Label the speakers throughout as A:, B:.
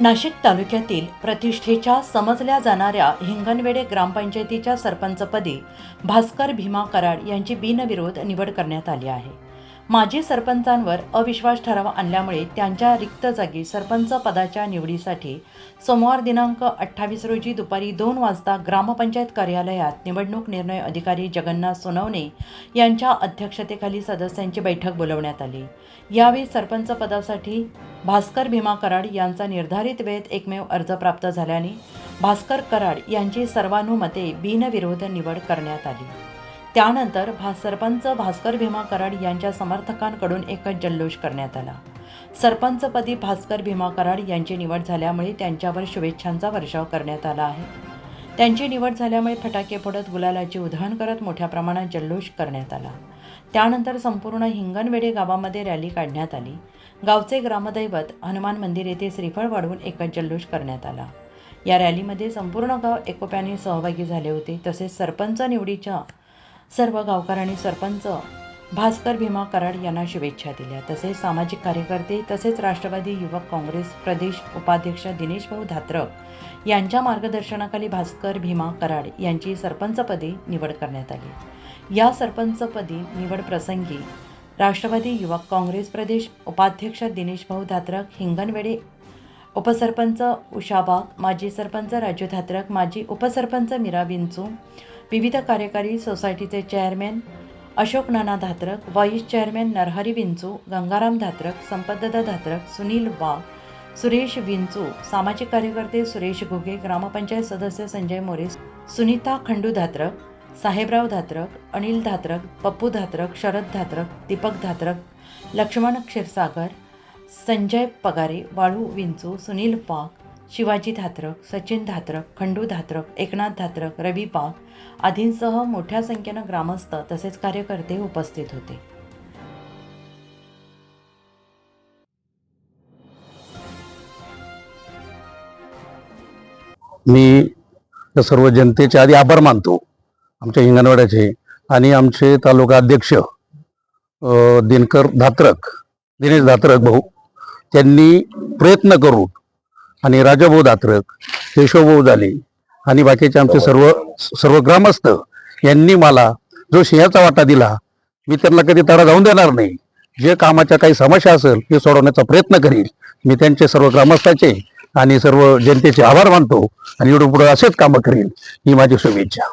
A: नाशिक तालुक्यातील प्रतिष्ठेच्या समजल्या जाणाऱ्या हिंगणवेडे ग्रामपंचायतीच्या सरपंचपदी भास्कर भीमा कराड यांची बिनविरोध निवड करण्यात आली आहे. माजी सरपंचांवर अविश्वास ठराव आणल्यामुळे त्यांच्या रिक्त जागी सरपंच पदाच्या निवडीसाठी सोमवार दिनांक अठ्ठावीस रोजी दुपारी दोन वाजता ग्रामपंचायत कार्यालयात निवडणूक निर्णय अधिकारी जगन्नाथ सोनवणे यांच्या अध्यक्षतेखाली सदस्यांची बैठक बोलवण्यात आली. यावेळी सरपंच पदासाठी भास्कर भीमा कराड यांचा निर्धारित वेळेत एकमेव अर्ज प्राप्त झाल्याने भास्कर कराड यांची सर्वानुमते बिनविरोध निवड करण्यात आली. त्यानंतर भा सरपंच भास्कर भीमा कराड यांच्या समर्थकांकडून एक जल्लोष करण्यात आला. सरपंचपदी भास्कर भीमा कराड यांची निवड झाल्यामुळे त्यांच्यावर शुभेच्छांचा वर्षाव करण्यात आला आहे. त्यांची निवड झाल्यामुळे फटाके फोडत गुलालाची उधळण करत मोठ्या प्रमाणात जल्लोष करण्यात आला. त्यानंतर संपूर्ण हिंगणवेडे गावामध्ये रॅली काढण्यात आली. गावचे ग्रामदैवत हनुमान मंदिर येथे श्रीफळ वाढवून एकच जल्लोष करण्यात आला. या रॅलीमध्ये संपूर्ण गाव एकोप्याने सहभागी झाले होते. तसेच सरपंच निवडीच्या सर्व गावकऱ्यांनी सरपंच भास्कर भीमा कराड यांना शुभेच्छा दिल्या. तसेच सामाजिक कार्यकर्ते तसेच राष्ट्रवादी युवक काँग्रेस प्रदेश उपाध्यक्ष दिनेश भाऊ धात्रक यांच्या मार्गदर्शनाखाली भास्कर भीमा कराड यांची सरपंचपदी निवड करण्यात आली. या सरपंचपदी निवड प्रसंगी राष्ट्रवादी युवक काँग्रेस प्रदेश उपाध्यक्ष दिनेश भाऊ धात्रक हिंगणवेडे उपसरपंच उषाबाग माजी सरपंच राजू धात्रक माजी उपसरपंच मीरा विंचू विविध कार्यकारी सोसायटीचे chairman Ashok Nana Dhatrak vice chairman Narhari Vinchu Gangaram Dhatrak संपतदादा Dhatrak Sunil वाघ सुरेश विंचू सामाजिक कार्यकर्ते सुरेश घुगे ग्रामपंचायत सदस्य संजय मोरे सुनीता खंडू धात्रक साहेबराव धात्रक अनिल धात्रक पप्पू धात्रक शरद धात्रक दीपक धात्रक लक्ष्मण क्षीरसागर संजय पगारे वाळू विंचू सुनील वाघ शिवाजी धात्रक सचिन धात्रक खंडू धात्रक एकनाथ धात्रक रवी पाग आदींसह मोठ्या संख्येनं ग्रामस्थ तसेच कार्यकर्ते उपस्थित होते.
B: मी सर्व जनतेचे आधी आभार मानतो आमच्या हिंगणवाड्याचे आणि आमचे तालुका अध्यक्ष दिनकर धात्रक दिनेश धात्रक भाऊ त्यांनी प्रयत्न करून आणि राजाभाऊ दात्रक केशवभाऊ झाले आणि बाकीचे आमचे सर्व सर्व ग्रामस्थ यांनी मला जो सिंहाचा वाटा दिला मी त्यांना कधी तडा जाऊन देणार नाही. जे कामाच्या काही समस्या असेल ते सोडवण्याचा प्रयत्न करील. मी त्यांचे सर्व ग्रामस्थाचे आणि सर्व जनतेचे आभार मानतो आणि एवढं पुढे असेच कामं करील ही माझी शुभेच्छा.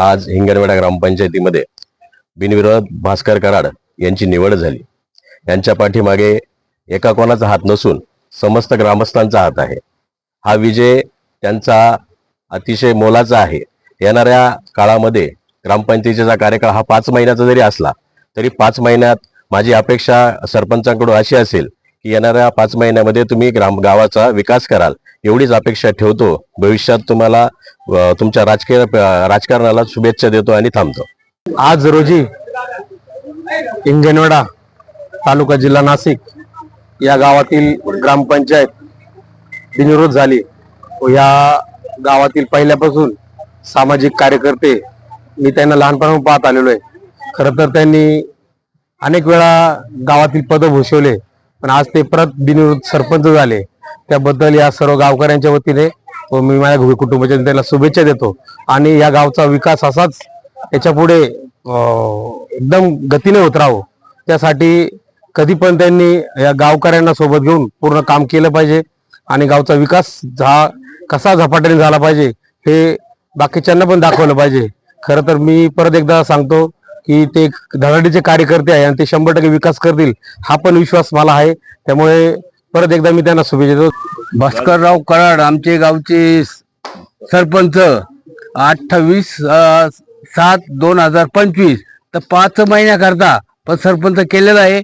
C: आज हिंगणवेडा ग्रामपंचायतीमध्ये बिनविरोध भास्कर कराड यांची निवड झाली. यांच्या पाठीमागे एका कोणाचा हात नसून समस्त ग्रामस्थांचा हात आहे. हा विजय त्यांचा अतिशय मोलाचा आहे. येणाऱ्या काळामध्ये ग्रामपंचायतीचा कार्यकाळ हा पाच महिन्याचा जरी असला तरी पाच महिन्यात माझी अपेक्षा सरपंचांकडून अशी असेल की येणाऱ्या पाच महिन्यामध्ये तुम्ही ग्राम गावाचा विकास कराल. एवढीच अपेक्षा ठेवतो. भविष्यात तुम्हाला तुमच्या राजकीय राजकारणाला शुभेच्छा देतो आणि थांबतो.
B: आज रोजी इंजनवाडा तालुका जिल्हा नाशिक या गावातील ग्रामपंचायत बिनविरोध झाली. व या गावातील पहिल्यापासून सामाजिक कार्यकर्ते मी त्यांना लहानपणापासून पाहत आलेलो आहे. खरं तर त्यांनी अनेक वेळा गावातील पद भूषवले पण आज ते परत बिनविरोध सरपंच झाले. त्याबद्दल या सर्व गावकऱ्यांच्या वतीने व मी माझ्या कुटुंबाच्या त्यांना शुभेच्छा देतो. आणि या गावचा विकास असाच याच्यापुढे एकदम गतीने होत राहो. त्यासाठी कधी पण त्यांनी या गावकऱ्यांना सोबत घेऊन पूर्ण काम केलं पाहिजे आणि गावचा विकास हा कसा झपाट्याने झाला पाहिजे हे बाकीच्यांना पण दाखवलं पाहिजे. खरं तर मी परत एकदा सांगतो की ते धडाडीचे कार्यकर्ते आहे आणि ते शंभर टक्के विकास करतील हा पण विश्वास मला आहे. त्यामुळे परत एकदा मी त्यांना शुभेच्छा देतो.
D: भास्करराव कराड आमचे गावचे सरपंच अठ्ठावीस सात दोन हजार पंचवीस. तर पाच महिन्याकरता पण सरपंच केलेला आहे.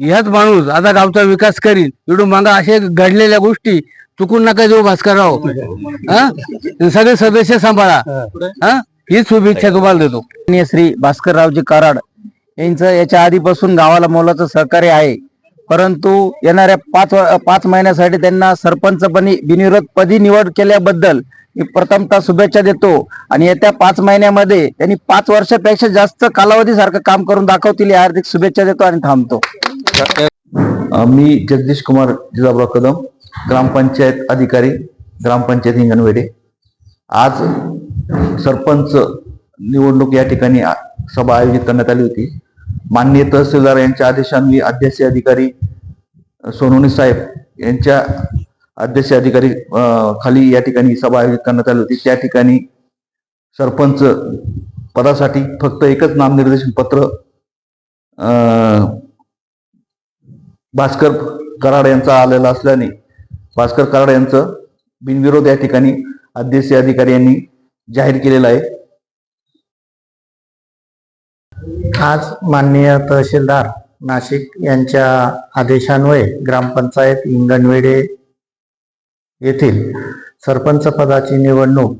D: ह्याच माणूस आता गावचा विकास करील. इकडून मागा असे घडलेल्या गोष्टी चुकून नका देऊ भास्करराव. हा? सगळे सदस्य सांभाळा. हा? ही शुभेच्छा तुम्हाला देतो.
E: श्री भास्कररावजी कराड यांचं याच्या आधीपासून गावाला मोलाचं सहकार्य आहे. परंतु येणाऱ्या पाच पाच महिन्यासाठी त्यांना सरपंचपदी बिनविरोध पदी निवड केल्याबद्दल मी प्रथमतः शुभेच्छा देतो. आणि येत्या पाच महिन्यामध्ये त्यांनी पाच वर्षापेक्षा जास्त कालावधीसारखं काम करून दाखवतील या हार्दिक शुभेच्छा देतो आणि थांबतो.
F: मी जगदीश कुमार जिजाबराव कदम ग्रामपंचायत अधिकारी ग्रामपंचायत हिंगणवेडे आज सरपंच निवडणूक या ठिकाणी सभा आयोजित करण्यात आली होती. माननीय तहसीलदार यांच्या आदेशान्वये अध्यक्ष अधिकारी अ, साहेब यांच्या अध्यक्ष अधिकारी खाली या ठिकाणी सभा आयोजित करण्यात आली होती. त्या ठिकाणी सरपंच पदासाठी फक्त एकच नामनिर्देशन पत्र भास्कर कराड यांचा आलेला असल्याने भास्कर कराड यांचं बिनविरोध या ठिकाणी अध्यक्षीय अधिकारी यांनी जाहीर केलेलं आहे.
G: आज माननीय तहसीलदार नाशिक यांच्या आदेशान्वये ग्रामपंचायत इंगणवेडे येथील सरपंच पदाची निवडणूक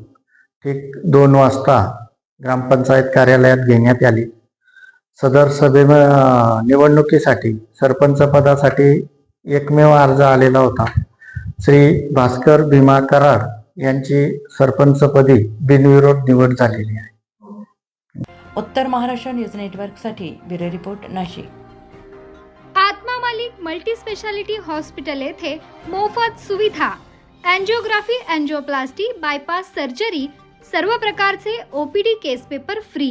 G: ठीक दोन वाजता ग्रामपंचायत कार्यालयात घेण्यात आली. सदर सभे निवडणुकीसाठी सरपंच पदासाठी एकमेव अर्ज आलेला होता. श्री भास्कर भीमा कराड यांची सरपंचपदी बिनविरोध निवड झालेली आहे.
A: उत्तर महाराष्ट्र न्यूज नेटवर्कसाठी bureau report Nashik.
H: Atma Malik multi speciality hospital येथे मोफत सुविधा अँजिओग्राफी अँजिओप्लास्टी बायपास सर्जरी सर्व प्रकारचे OPD case paper free.